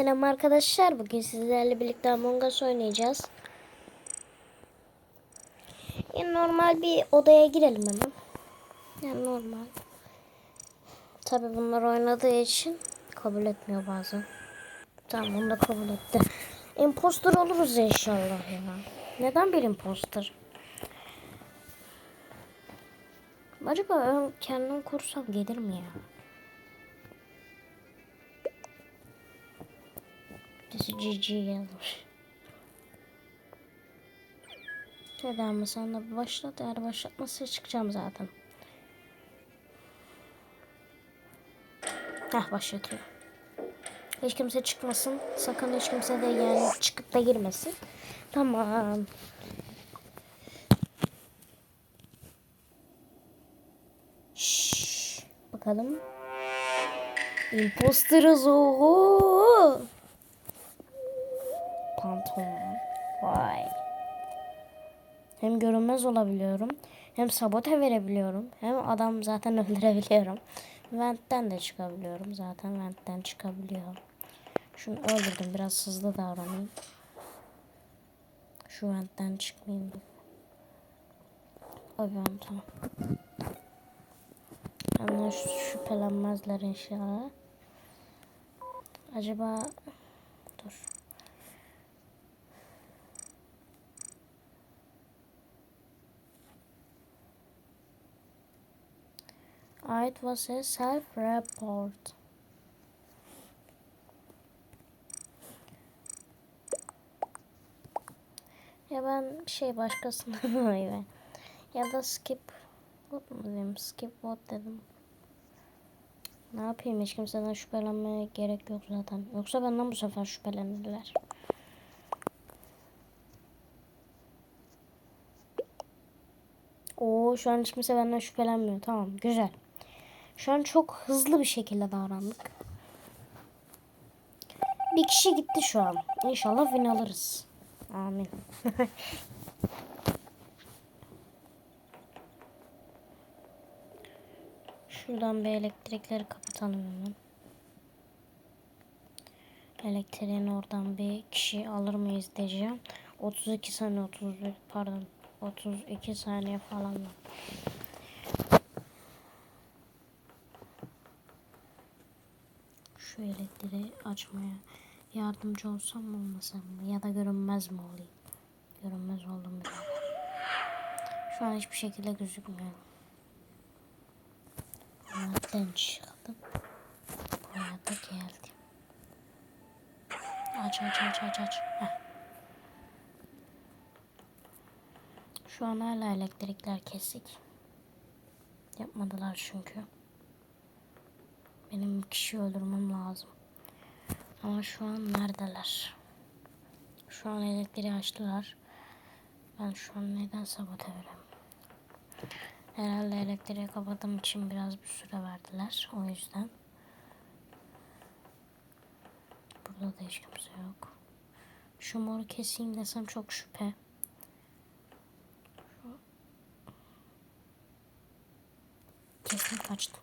Selam arkadaşlar. Bugün sizlerle birlikte Among Us oynayacağız. Yani normal bir odaya girelim hemen. Yani normal. Tabi bunlar oynadığı için kabul etmiyor bazen. Tamam bunu da kabul etti. Imposter oluruz inşallah ya. Neden bir imposter? Acaba kendim kursam gelir mi ya? Birisi GG yazmış. De bir başlat eğer başlatmazsa çıkacağım zaten. Heh başlatıyor. Hiç kimse çıkmasın. Sakın hiç kimse de yani çıkıp da girmesin. Tamam. Şşş. Bakalım. Imposterız oho. Görünmez olabiliyorum. Hem sabote verebiliyorum. Hem adam zaten öldürebiliyorum. Vent'ten de çıkabiliyorum. Zaten Vent'ten çıkabiliyor. Şunu öldürdüm. Biraz hızlı davranayım. Şu Vent'ten çıkmayayım. Abiyorum tamam. Benden şüphelenmezler inşallah. Acaba dur. It was a self-report. Ya ben şey başkasına oy ver. Ya da skip what mu diyeyim? Skip what dedim. Ne yapayım hiç kimseden şüphelenmeye gerek yok zaten. Yoksa benden bu sefer şüphelenirler. Oo şu an hiç kimse benden şüphelenmiyor. Tamam güzel. Şu an çok hızlı bir şekilde davrandık. Bir kişi gitti şu an. İnşallah win alırız. Amin. Şuradan bir elektrikleri kapatalım hemen. Elektriğin oradan bir kişi alır mıyız diyeceğim. 32 saniye 31 pardon 32 saniye falan var. Şu elektriği açmaya yardımcı olsam mı olmasam mı? Ya da görünmez mi olayım? Görünmez oldum bile. Şu an hiçbir şekilde gözükmüyorum. Nereden çıktım? Buraya da geldim. Aç aç aç aç aç. Heh. Şu an hala elektrikler kesik. Yapmadılar çünkü. Benim kişi öldürmem lazım. Ama şu an neredeler? Şu an elektriği açtılar. Ben şu an neden sabote vereyim? Herhalde elektriği kapattığım için biraz bir süre verdiler. O yüzden. Burada da hiç kimse yok. Şu moru keseyim desem çok şüphe. Kesin kaçtı.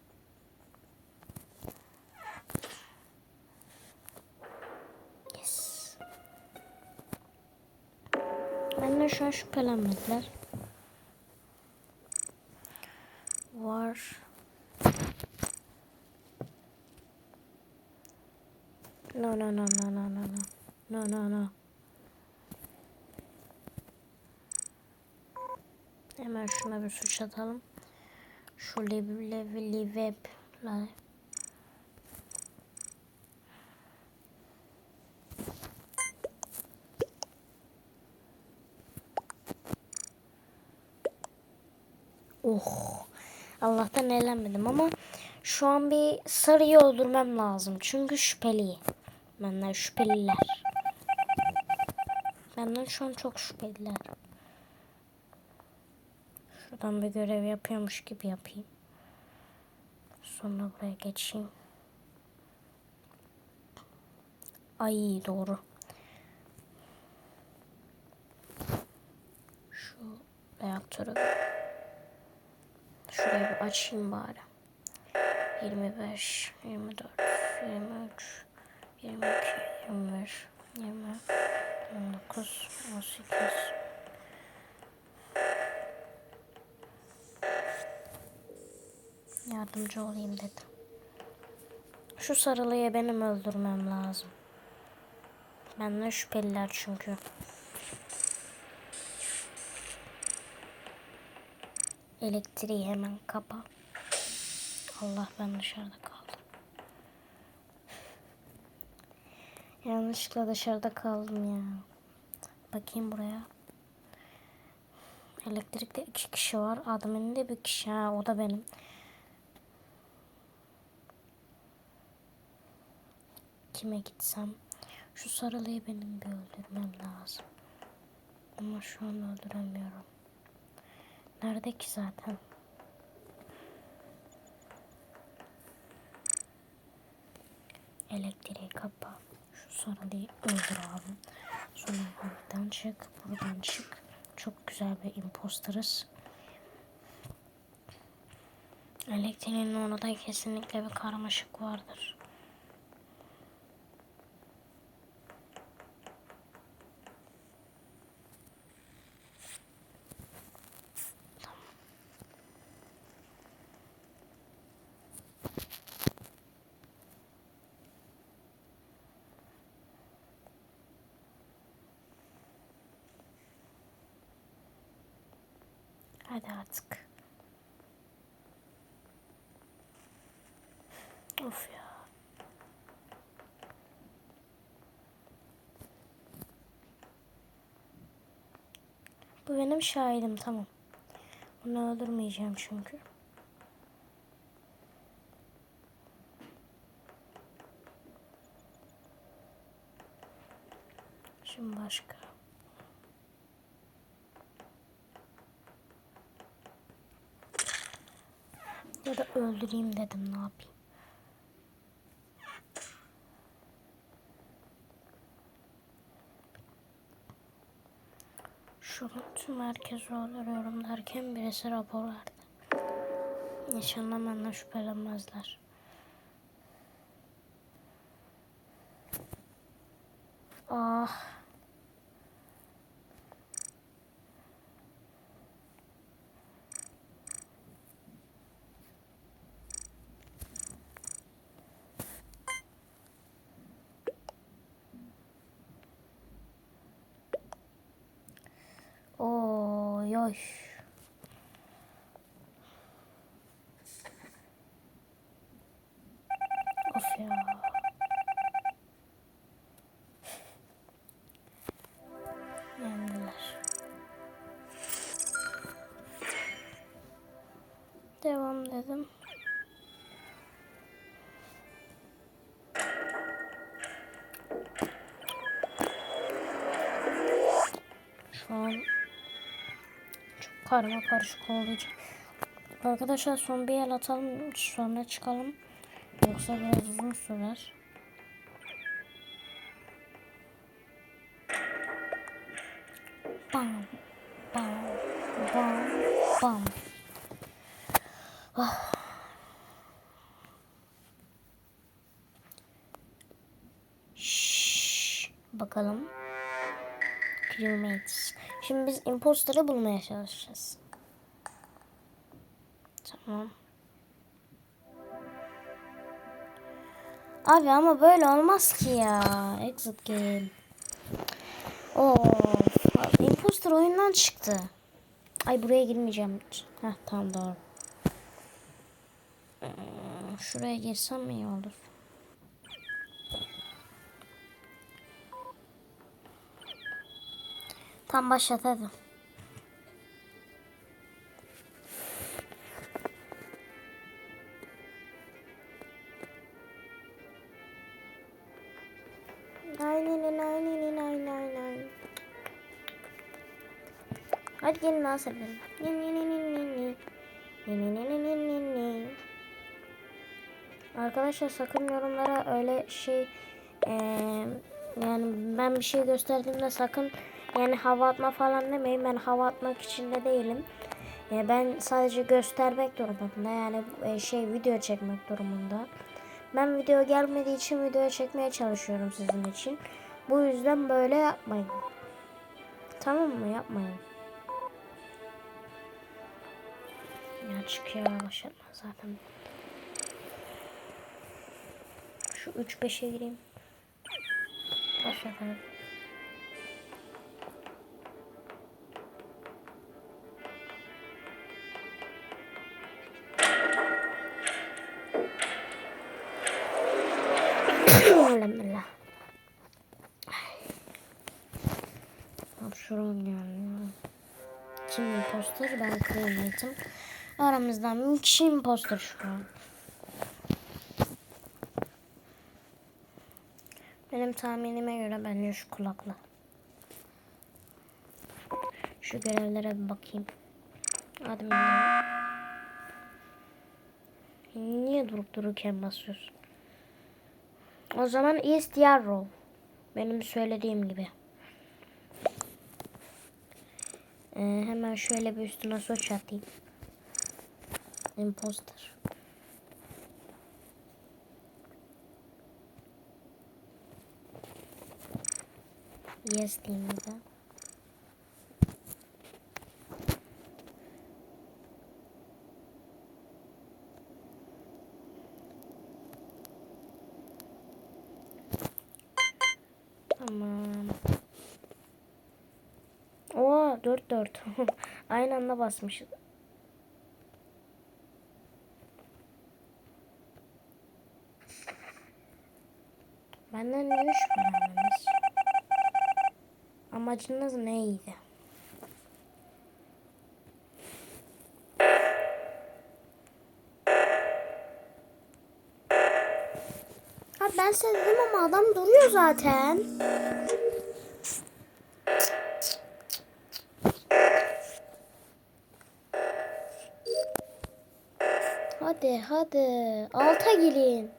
Şu an şüphelenmediler. Var. No no no no no no no. No no no. Hemen şuna bir suç atalım. Şu lev lev lev Oh. Allah'tan eğlenmedim ama şu an bir sarıyı öldürmem lazım. Çünkü şüpheli. Benden şüpheliler. Benden şu an çok şüpheliler. Şuradan bir görev yapıyormuş gibi yapayım. Sonra buraya geçeyim. Ay doğru. Şu reaktörü Şurayı bir açayım bari. 25, 24, 23, 22, 25, 20, 19, 18. Yardımcı olayım dedim. Şu sarılıyı benim öldürmem lazım. Benden şüpheliler çünkü. Elektriği hemen kapa. Allah ben dışarıda kaldım. Yanlışlıkla dışarıda kaldım ya. Bakayım buraya. Elektrikte iki kişi var. Adamın de bir kişi. Ha, o da benim. Kime gitsem? Şu sarılıyı benim bir öldürmem lazım. Ama şu an öldüremiyorum. Nerede ki zaten? Elektriği kapa. Şu sarılıyı öldür abi. Sonra buradan çık. Buradan çık. Çok güzel bir imposterız. Elektriğin orada kesinlikle bir karmaşık vardır. Hadi artık. Of ya. Bu benim şahidim tamam. Bunu öldürmeyeceğim çünkü. Şimdi başka. Ya da öldüreyim dedim ne yapayım. Şu tüm herkesi öldürüyorum derken birisi rapor verdi. İnşallah benden şüphelenmezler. Ah. Oy. Of ya. Yendiler. Devam dedim. Şu an karma karışık olacak. Arkadaşlar son bir el atalım sonra çıkalım. Yoksa biraz uzun sürer. Bam bam bam bam. Ah. Şşş, bakalım. Crewmates. Şimdi biz imposter'ı bulmaya çalışacağız. Tamam. Abi ama böyle olmaz ki ya. Exit game. Of. Imposter oyundan çıktı. Ay buraya girmeyeceğim. Heh tamam doğru. Ee, Şuraya girsem iyi olur. Ni ni ni ni ni ni. Arkadaşlar sakın yorumlara öyle şey eee, yani ben bir şey gösterdiğimde sakın yani hava atma falan demeyin. Ben hava atmak için de değilim. E, ben sadece göstermek durumunda yani e, şey video çekmek durumunda. Ben video gelmediği için video çekmeye çalışıyorum sizin için. Bu yüzden böyle yapmayın. Tamam mı? Yapmayın. Ya çıkıyor başlatma zaten. Şu 3-5'e gireyim. Başlatalım. Ben kıymetim. Aramızdan bir kişi imposter şu an. Benim tahminime göre bence şu kulakla. Şu görevlere bir bakayım. Hadi. Niye durup dururken basıyorsun? O zaman East Yarrow. Benim söylediğim gibi. Ee, hemen şöyle bir üstüne soç atayım. Imposter. Yes diyeyim bir de. Tamam. Oo 4 4. Aynı anda basmışız. Benden niye şüphelendiniz? Amacınız neydi? Ha ben size dedim ama adam duruyor zaten. Hadi hadi alta gelin.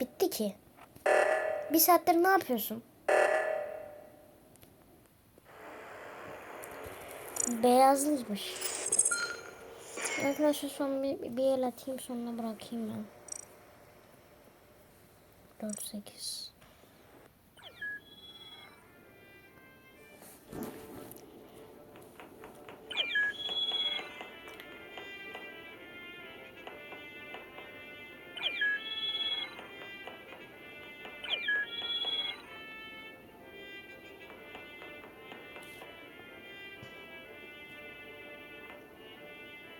Bitti ki. Bir saattir ne yapıyorsun? Beyazlıymış. Arkadaşlar son bir, bir el atayım sonra bırakayım ben. 4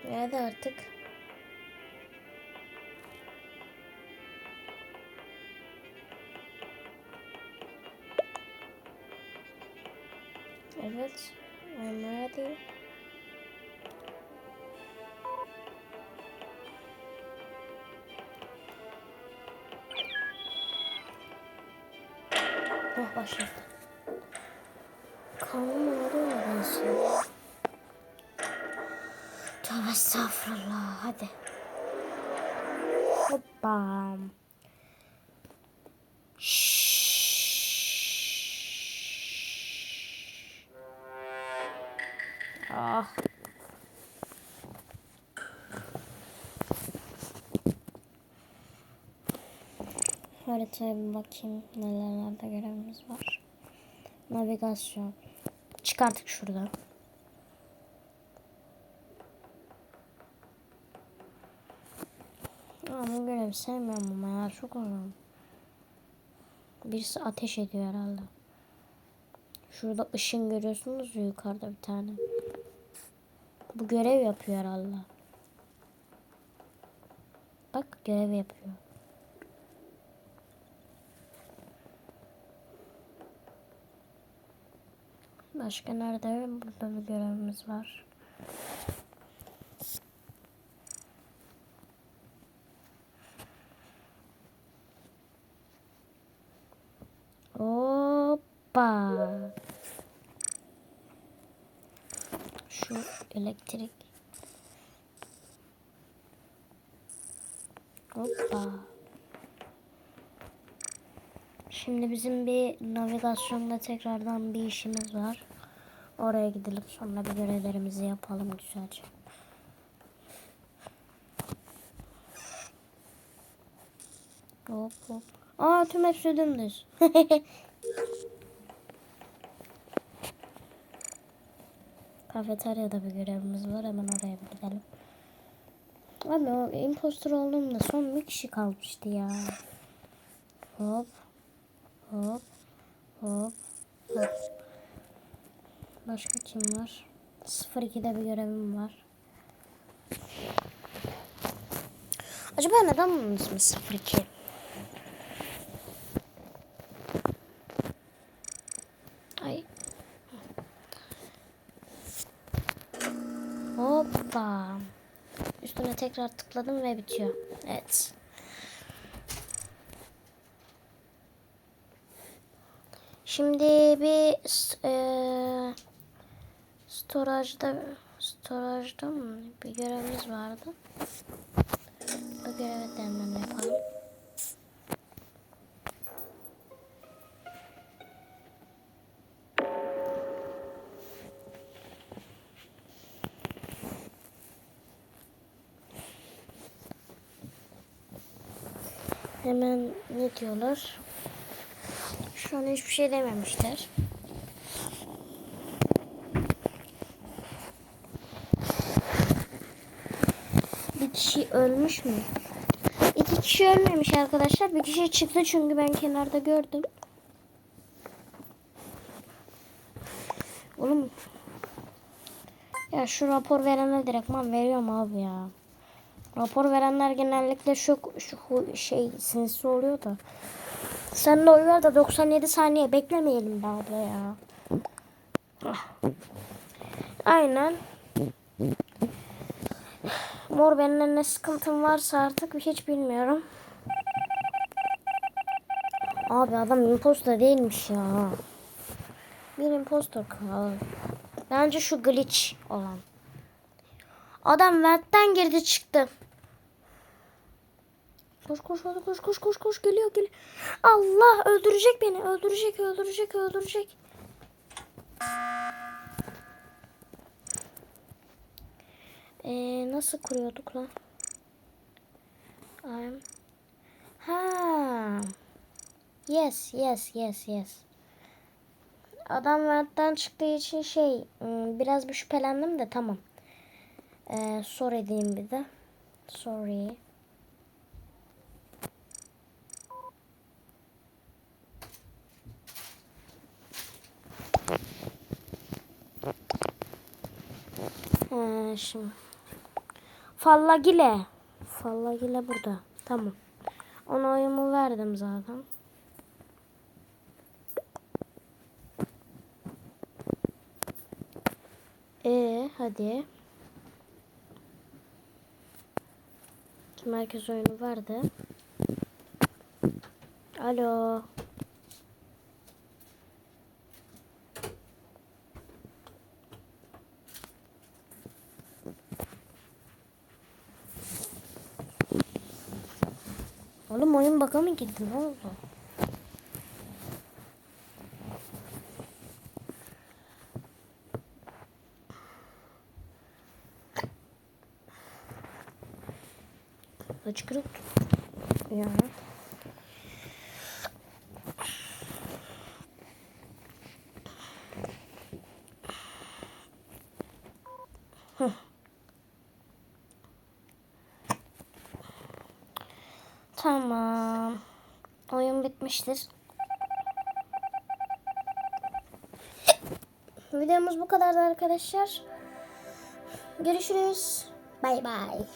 8 Hadi artık. Evet. I'm ready. Oh başladı. Karnım ağrıyor nedense. Tövbe estağfurullah. Hadi. Hoppa. Ah. Haritaya bir bakayım nelerde görevimiz var. Navigasyon. Çıkarttık şuradan. Aa, bu görevi sevmiyorum ama ya çok uzun. Birisi ateş ediyor herhalde. Şurada ışın görüyorsunuz ya yukarıda bir tane. Bu görev yapıyor herhalde. Bak görev yapıyor. Başka nerede? Burada bir görevimiz var. Hoppa. Şu elektrik. Hoppa. Şimdi bizim bir navigasyonda tekrardan bir işimiz var. Oraya gidelim sonra bir görevlerimizi yapalım güzelce. Hop hop. Aa tüm hepsi dümdüz. Kafeteryada bir görevimiz var. Hemen oraya gidelim. Abi o impostor olduğumda son bir kişi kalmıştı ya. Hop. Hop. Hop. Hop. Başka kim var? 02'de bir görevim var. Acaba neden bunun ismi 02? Ay. Hoppa. Üstüne tekrar tıkladım ve bitiyor. Evet. Şimdi bir s- eee storage'da storage'da mı bir görevimiz vardı. Bu görevi de hemen yapalım. Hemen ne diyorlar? Şu an hiçbir şey dememişler. Bir kişi ölmüş mü? İki kişi ölmemiş arkadaşlar. Bir kişi çıktı çünkü ben kenarda gördüm. Oğlum. Ya şu rapor verene direktman veriyorum abi ya. Rapor verenler genellikle şu, şu şey sinsi oluyor da. Sen de oy de 97 saniye beklemeyelim be abla ya. Aynen. Mor benimle ne sıkıntım varsa artık hiç bilmiyorum. Abi adam impostor değilmiş ya. Bir impostor kaldı. Bence şu glitch olan. Adam ventten girdi çıktı. Koş koş koş koş koş koş koş geliyor geliyor. Allah öldürecek beni öldürecek öldürecek öldürecek. Ee, nasıl kuruyorduk lan? I'm... Ha. Yes yes yes yes. Adam ventten çıktığı için şey ım, biraz bir şüphelendim de tamam. Ee, sorry diyeyim bir de. Sorry. Ee, şimdi. Fallagile. Fallagile burada. Tamam. Ona oyumu verdim zaten. Ee, hadi. Kim herkes oyunu verdi. Alo. Oğlum oyun baka mı gitti? Ne oldu? Hıçkırık. Ya. Hıh. Tamam. Bitmiştir. Videomuz bu kadardı arkadaşlar. Görüşürüz. Bay bay.